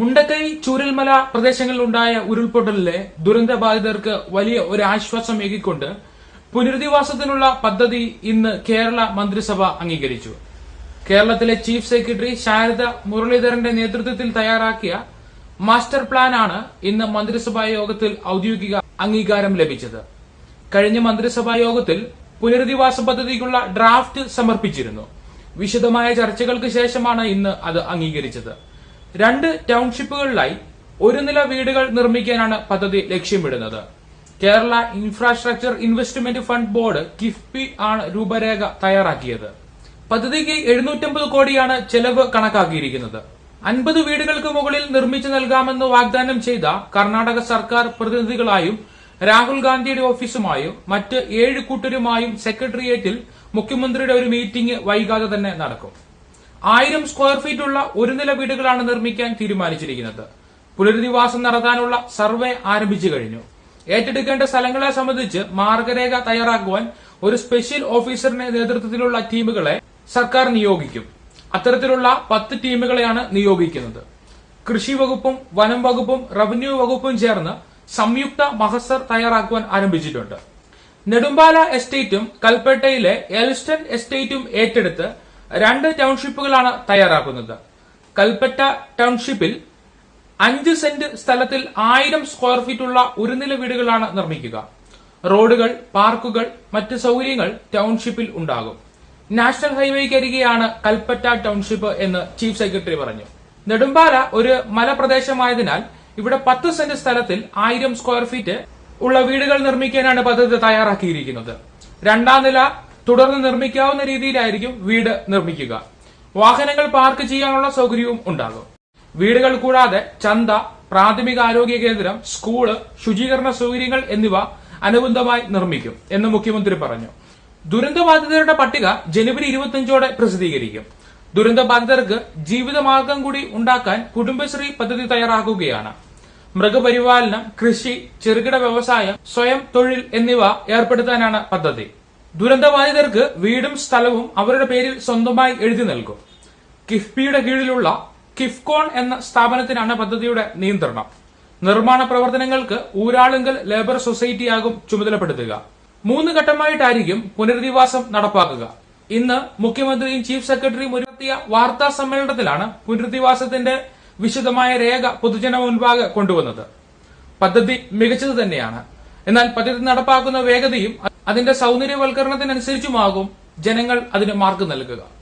മുണ്ടക്കൈ ചൂരൽമല പ്രദേശങ്ങളിലുണ്ടായ ഉരുൾപൊട്ടലിലെ ദുരന്തബാധിതർക്ക് വലിയ ഒരു ആശ്വാസം ഏകിക്കൊണ്ട് പുനരധിവാസത്തിനുള്ള പദ്ധതി ഇന്ന് കേരള മന്ത്രിസഭ അംഗീകരിച്ചു. കേരളത്തിലെ ചീഫ് സെക്രട്ടറി ശാരദ മുരളീധരന്റെ നേതൃത്വത്തിൽ തയ്യാറാക്കിയ മാസ്റ്റർ പ്ലാനാണ് ഇന്ന് മന്ത്രിസഭാ യോഗത്തിൽ ഔദ്യോഗിക അംഗീകാരം ലഭിച്ചത്. കഴിഞ്ഞ മന്ത്രിസഭാ യോഗത്തിൽ പുനരധിവാസ പദ്ധതിക്കുള്ള ഡ്രാഫ്റ്റ് സമർപ്പിച്ചിരുന്നു. വിശദമായ ചർച്ചകൾക്ക് ശേഷമാണ് ഇന്ന് അത് അംഗീകരിച്ചത്. രണ്ട് ടൗൺഷിപ്പുകളിലായി ഒരു നില വീടുകൾ നിർമ്മിക്കാനാണ് പദ്ധതി ലക്ഷ്യമിടുന്നത്. Kerala infrastructure investment fund board KIIFB ആണ് രൂപരേഖ തയ്യാറാക്കിയത്. പദ്ധതിക്ക് എഴുന്നൂറ്റമ്പത് കോടിയാണ് ചെലവ് കണക്കാക്കിയിരിക്കുന്നത്. അൻപത് വീടുകൾക്ക് മുകളിൽ നിർമ്മിച്ചു നൽകാമെന്ന് വാഗ്ദാനം ചെയ്ത കർണാടക സർക്കാർ പ്രതിനിധികളായും രാഹുൽ ഗാന്ധിയുടെ ഓഫീസുമായും മറ്റ് ഏഴ് കൂട്ടരുമായും സെക്രട്ടേറിയറ്റിൽ മുഖ്യമന്ത്രിയുടെ ഒരു മീറ്റിംഗ് വൈകാതെ തന്നെ നടക്കും. ആയിരം സ്ക്വയർ ഫീറ്റ് ഉള്ള ഒരു നില വീടുകളാണ് നിർമ്മിക്കാൻ തീരുമാനിച്ചിരിക്കുന്നത്. പുനരധിവാസം നടത്താനുള്ള സർവേ ആരംഭിച്ചു കഴിഞ്ഞു. ഏറ്റെടുക്കേണ്ട സ്ഥലങ്ങളെ സംബന്ധിച്ച് മാർഗരേഖ തയ്യാറാക്കുവാൻ ഒരു സ്പെഷ്യൽ ഓഫീസറിന്റെ നേതൃത്വത്തിലുള്ള ടീമുകളെ സർക്കാർ നിയോഗിക്കും. അത്തരത്തിലുള്ള പത്ത് ടീമുകളെയാണ് നിയോഗിക്കുന്നത്. കൃഷി വകുപ്പും വനം വകുപ്പും റവന്യൂ വകുപ്പും ചേർന്ന് സംയുക്ത മഹസർ തയ്യാറാക്കുവാൻ ആരംഭിച്ചിട്ടുണ്ട്. നെടുമ്പാല എസ്റ്റേറ്റും കൽപ്പേട്ടയിലെ എൽസ്റ്റൺ എസ്റ്റേറ്റും ഏറ്റെടുത്ത് രണ്ട് ടൗൺഷിപ്പുകളാണ് തയ്യാറാക്കുന്നത്. കൽപ്പറ്റ ടൗൺഷിപ്പിൽ അഞ്ച് സെന്റ് സ്ഥലത്തിൽ ആയിരം സ്ക്വയർ ഫീറ്റ് ഉള്ള ഒരു നില വീടുകളാണ് നിർമ്മിക്കുക. റോഡുകൾ പാർക്കുകൾ മറ്റ് സൗകര്യങ്ങൾ ടൗൺഷിപ്പിൽ ഉണ്ടാകും. നാഷണൽ ഹൈവേക്കരികെയാണ് കൽപ്പറ്റ ടൗൺഷിപ്പ് എന്ന് ചീഫ് സെക്രട്ടറി പറഞ്ഞു. നെടുമ്പാല ഒരു മലപ്രദേശമായതിനാൽ ഇവിടെ പത്ത് സെന്റ് സ്ഥലത്തിൽ ആയിരം സ്ക്വയർ ഫീറ്റ് ഉള്ള വീടുകൾ നിർമ്മിക്കാനാണ് പദ്ധതി തയ്യാറാക്കിയിരിക്കുന്നത്. രണ്ടാം നില തുടർന്ന് നിർമ്മിക്കാവുന്ന രീതിയിലായിരിക്കും വീട് നിർമ്മിക്കുക. വാഹനങ്ങൾ പാർക്ക് ചെയ്യാനുള്ള സൗകര്യവും ഉണ്ടാകും. വീടുകൾ കൂടാതെ ചന്ത പ്രാഥമിക ആരോഗ്യ കേന്ദ്രം സ്കൂൾ ശുചീകരണ സൗകര്യങ്ങൾ എന്നിവ അനുബന്ധമായി നിർമ്മിക്കും എന്ന് മുഖ്യമന്ത്രി പറഞ്ഞു. ദുരന്തബാധിതരുടെ പട്ടിക ജനുവരി ഇരുപത്തിയഞ്ചോടെ പ്രസിദ്ധീകരിക്കും. ദുരന്തബാധിതർക്ക് ജീവിതമാർഗം കൂടി ഉണ്ടാക്കാൻ കുടുംബശ്രീ പദ്ധതി തയ്യാറാക്കുകയാണ്. മൃഗപരിപാലനം കൃഷി ചെറുകിട വ്യവസായം സ്വയം തൊഴിൽ എന്നിവ ഏർപ്പെടുത്താനാണ് പദ്ധതി. ദുരന്തബാധിതർക്ക് വീടും സ്ഥലവും അവരുടെ പേരിൽ സ്വന്തമായി എഴുതി നൽകും. കിഫ്ബിയുടെ കീഴിലുള്ള കിഫ്കോൺ എന്ന സ്ഥാപനത്തിനാണ് പദ്ധതിയുടെ നിയന്ത്രണം. നിർമ്മാണ പ്രവർത്തനങ്ങൾക്ക് ഊരാളുങ്കൽ ലേബർ സൊസൈറ്റിയാകും ചുമതലപ്പെടുത്തുക. മൂന്ന് ഘട്ടമായിട്ടായിരിക്കും പുനരധിവാസം നടപ്പാക്കുക. ഇന്ന് മുഖ്യമന്ത്രിയും ചീഫ് സെക്രട്ടറിയും ഒരുത്തിയ വാർത്താ സമ്മേളനത്തിലാണ് പുനരധിവാസത്തിന്റെ വിശദമായ രേഖ പൊതുജന മുൻപാകെ കൊണ്ടുവന്നത്. പദ്ധതി മികച്ചത് തന്നെയാണ്. എന്നാൽ പദ്ധതി നടപ്പാക്കുന്ന വേഗതയും അതിന്റെ സൗന്ദര്യവൽക്കരണത്തിനനുസരിച്ചുമാകും ജനങ്ങൾ അതിന് മാർക്ക് നൽകുക.